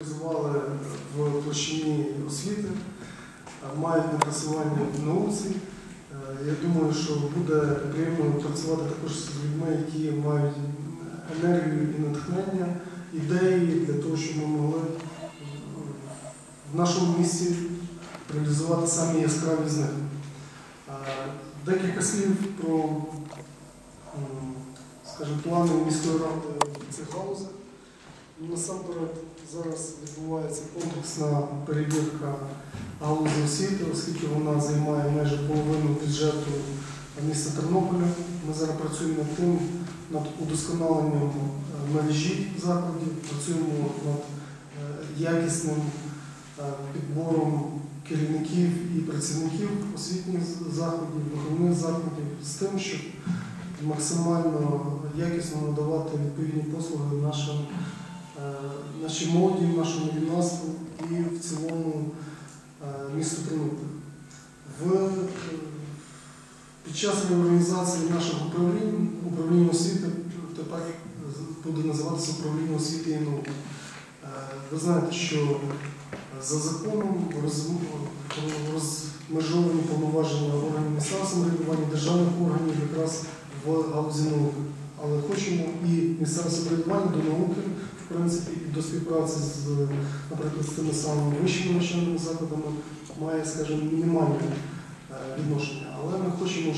Реалізували в площині освіти, мають напрацювання в науці. Е, Я думаю, що буде приємно працювати також з людьми, які мають енергію і натхнення, ідеї для того, щоб ми могли в нашому місті реалізувати самі яскраві з них. Е, Декілька слів про, скажімо, плани міської ради в цих галузях. Ну, Насамперед зараз відбувається комплексна перевірка галузі освіти, оскільки вона займає майже половину бюджету міста Тернополя. Ми зараз працюємо над тим, над удосконаленням е, мережі закладів, працюємо над е, якісним е, підбором керівників і працівників освітніх заходів, виховних закладів з тим, щоб максимально якісно надавати відповідні послуги нашим нашій молоді, нашому юнацтву і в цілому е, місту Тернопіль. Е, під час реорганізації нашого управління, управління освіти тепер буде називатися управління освіти і науки. Е, Ви знаєте, що за законом розмежовані повноваження органів місцевого самоврядування, державних органів якраз в галузі науки. Але хочемо і місцеве самоврядування до науки, принципі, і до співпраці з, наприклад, з тими самими вищими навчальними закладами має, скажімо, мінімальне е, відношення. Але ми хочемо,